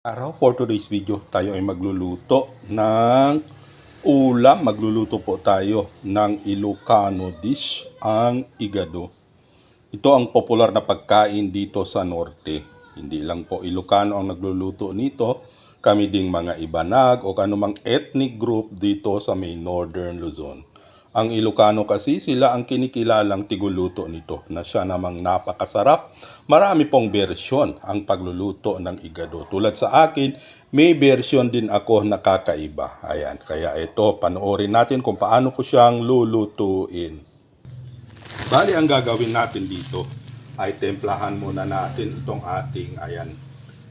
Araw for today's video, tayo ay magluluto ng ulam. Magluluto po tayo ng Ilocano dish, ang igado. Ito ang popular na pagkain dito sa norte. Hindi lang po Ilocano ang nagluluto nito, kami ding mga Ibanag o anumang ethnic group dito sa may northern Luzon. Ang Ilocano kasi sila ang kinikilalang tiguluto nito na siya namang napakasarap. Marami pong bersyon ang pagluluto ng igado. Tulad sa akin, may bersyon din ako na kakaiba. Ayan, kaya ito, panoorin natin kung paano ko siyang lulutuin. Bali, ang gagawin natin dito ay templahan muna natin itong ating, ayan,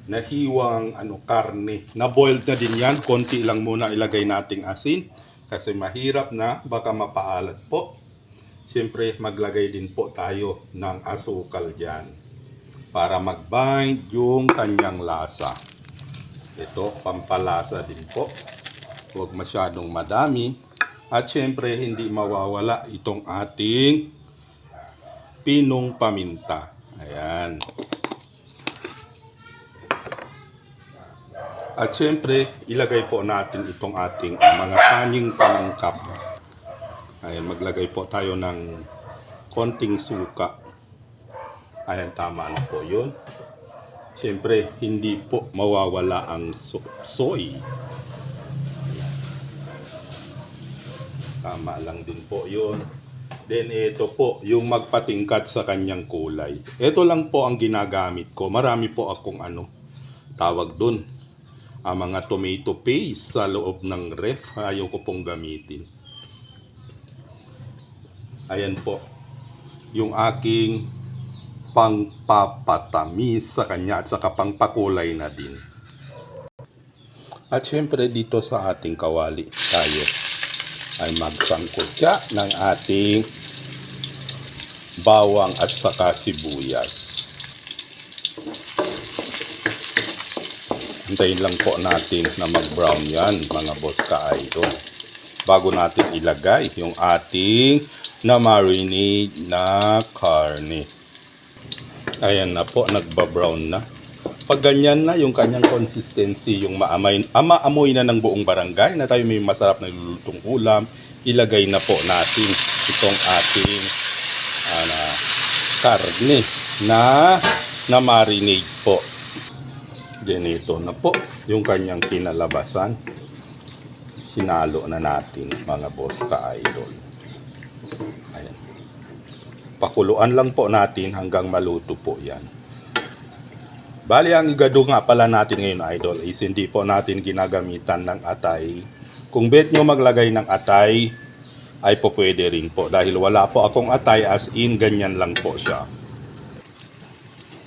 nahiwang ano, karne. Na-boiled na din yan, konti lang muna ilagay nating asin kasi mahirap na baka mapaalat po. Siyempre, maglagay din po tayo ng asukal dyan para mag-bind yung kanyang lasa. Ito, pampalasa din po. Huwag masyadong madami. At siyempre, hindi mawawala itong ating pinong paminta. Ayan. At siyempre, ilagay po natin itong ating mga kaning panangkap. Ayan, maglagay po tayo ng konting suka. Ayan, tama na po yun. Siyempre, hindi po mawawala ang so- soy. Tama lang din po yun. Then ito po, yung magpatingkat sa kanyang kulay. Ito lang po ang ginagamit ko. Marami po akong ano, tawag dun. Ang mga tomato paste sa loob ng ref. Ayaw ko pong gamitin. Ayan po. Yung aking pangpapatamis sa kanya at saka pangpakulay na din. At syempre dito sa ating kawali tayo ay magsangkutya ng ating bawang at saka sibuyas. Hintayin lang po natin na mag-brown yan mga boss ka-idol. Bago natin ilagay yung ating na marinade na karne. Ayan na po, nagba-brown na. Pag ganyan na yung kanyang consistency, yung maamay, ama amoy na ng buong barangay na tayo may masarap na lulutong ulam, ilagay na po natin itong ating ana, karne na na marinade po. Ganito na po yung kanyang kinalabasan. Sinalo na natin mga boss ka-idol. Ayan. Pakuluan lang po natin hanggang maluto po yan. Bali, ang igado nga pala natin ngayon, idol, is hindi po natin ginagamitan ng atay. Kung bet nyo maglagay ng atay, ay po pwede rin po. Dahil wala po akong atay, as in, ganyan lang po siya.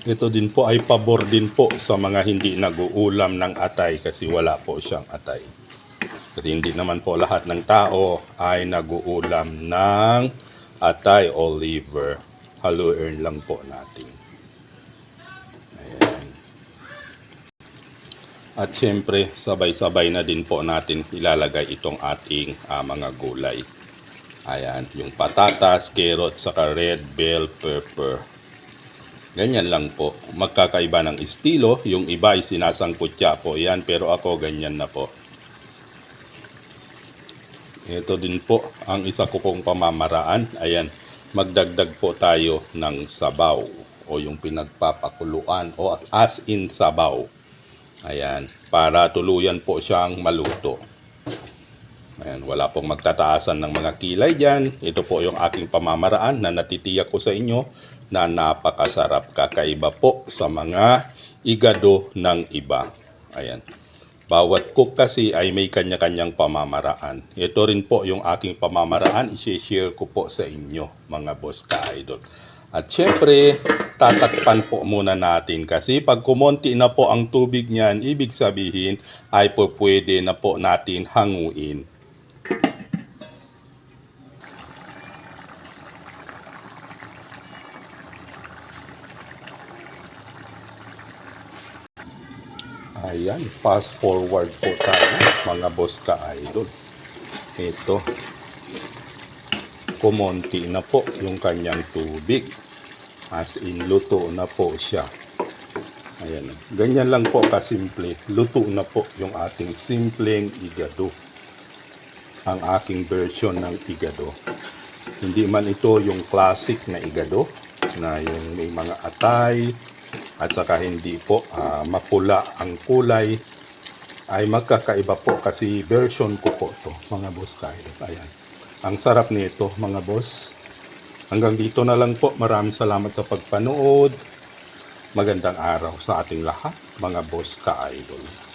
Ito din po ay pabor din po sa mga hindi nag-uulam ng atay kasi wala po siyang atay. Kasi hindi naman po lahat ng tao ay nag-uulam ng atay o liver. Haluin lang po natin. Ayan. At syempre, sabay-sabay na din po natin ilalagay itong ating ah, mga gulay. Ayan, yung patatas, carrot, saka red bell pepper. Ganyan lang po. Magkakaiba ng estilo. Yung iba ay sinasangkutya po yan, pero ako ganyan na po. Ito din po ang isa ko pong pamamaraan. Ayan, magdagdag po tayo ng sabaw o yung pinagpapakuluan o as in sabaw. Ayan, para tuluyan po siyang maluto. Ayan, wala pong magtataasan ng mga kilay dyan. Ito po yung aking pamamaraan na natitiyak ko sa inyo na napakasarap. Kakaiba po sa mga igado ng iba. Ayan. Bawat cook kasi ay may kanya-kanyang pamamaraan. Ito rin po yung aking pamamaraan. I-share ko po sa inyo, mga boss ka-idol. At syempre, tatakpan po muna natin kasi pag kumonti na po ang tubig niyan, ibig sabihin ay po pwede na po natin hanguin. Ayan, fast forward po tayo mga boss ka-idol. Ito, kumonti na po yung kanyang tubig. As in, luto na po siya. Ayan. Ganyan lang po kasimple. Luto na po yung ating simpleng igado. Ang aking version ng igado. Hindi man ito yung classic na igado na yung may mga atay at saka hindi po ah, mapula ang kulay ay magkakaiba po kasi version ko po to mga boss kayo. Ayan. Ang sarap nito mga boss. Hanggang dito na lang po. Maraming salamat sa pagpanood. Magandang araw sa ating lahat, mga boss ka-idol.